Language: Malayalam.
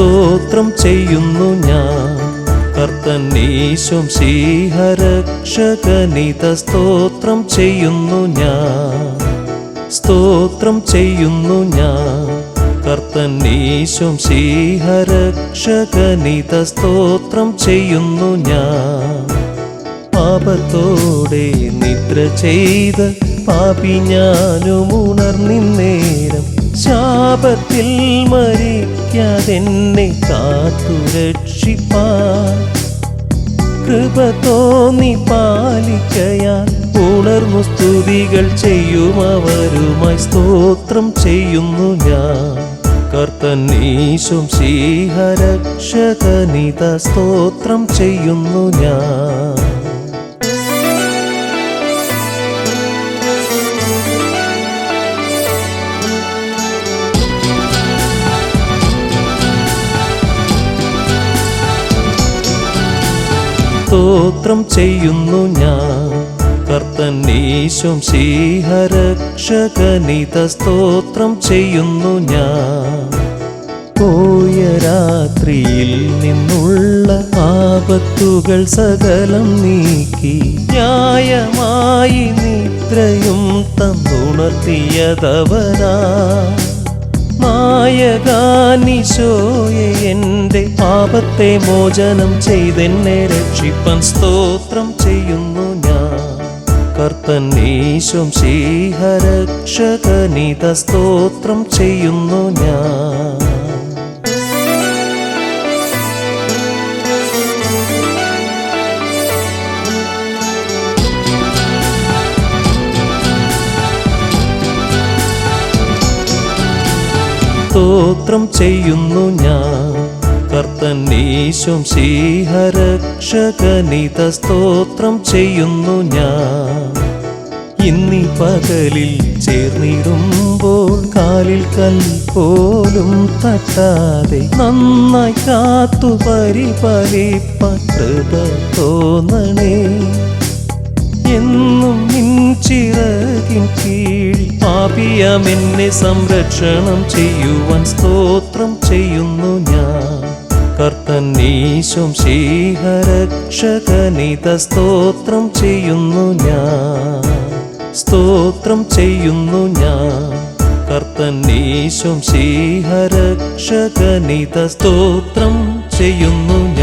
സ്തോത്രം ചെയ്യുന്നു ഞാൻ. കർത്തനീശ്വം ശ്രീഹരക്ഷകനിത സ്തോത്രം ചെയ്യുന്നു ഞാൻ. സ്തോത്രം ചെയ്യുന്നു ഞാൻ. കർത്തനീശ്വം ശ്രീഹരക്ഷകനിത സ്തോത്രം ചെയ്യുന്നു ഞാൻ. പാപത്തോടെ നിദ്ര ചെയ്ത് പാപി ഞാനും ഉണർന്നിന്നേരം ശാപത്തിൽ മരിക്കാതെന്നെ കാത്തു കൃപ തോന്നി പാലിക്കയാൽ ഉണർന്നു സ്തുതികൾ ചെയ്യും. അവരുമായി സ്തോത്രം ചെയ്യുന്നു ഞാൻ. കർത്തനീശും ശ്രീഹരക്ഷകനിത സ്തോത്രം ചെയ്യുന്നു ഞാൻ. സ്തോത്രം ചെയ്യുന്നു ഞാൻ. കർത്തനീശും ശ്രീഹരക്ഷകനിത സ്തോത്രം ചെയ്യുന്നു ഞാൻ. പോയ രാത്രിയിൽ നിന്നുള്ള ആപത്തുകൾ സകലം നീക്കി. ന്യായമായി നിദ്രയും തന്നുണർത്തിയതവനാ. നായകാനിശോയെ എന്റെ പാപത്തെ മോചനം ചെയ്തെന്നെ രക്ഷിപ്പൻ സ്തോത്രം ചെയ്യുന്നു ഞാൻ. കർത്തൻ കർത്തനീശും ശ്രീഹരക്ഷകനിത സ്തോത്രം ചെയ്യുന്നു ഞാൻ. സ്തോത്രം ചെയ്യുന്നു ഞാൻ. കർത്തനീശും ശ്രീഹരക്ഷകനിത സ്തോത്രം ചെയ്യുന്നു ഞാൻ. ഇന്നി പകലിൽ ചേർന്നിടുമ്പോൾ കാലിൽ കൽ പോലും തട്ടാതെ നന്നായി കാത്തു പരിപാലിപ്പാൻ കൃപ തോന്നണേ. എന്നും നിൻ ചിറകിൻ കീഴിൽ പാപിയാമെന്നെ സംരക്ഷണം ചെയ്യുവാൻ സ്തോത്രം ചെയ്യുന്നു ഞാൻ. കർത്തനീശം ശ്രീഹരക്ഷകനിത സ്തോത്രം ചെയ്യുന്നു ഞാൻ. സ്തോത്രം ചെയ്യുന്നു ഞാൻ. കർത്തനീശം ശ്രീഹരക്ഷകനിത സ്തോത്രം ചെയ്യുന്നു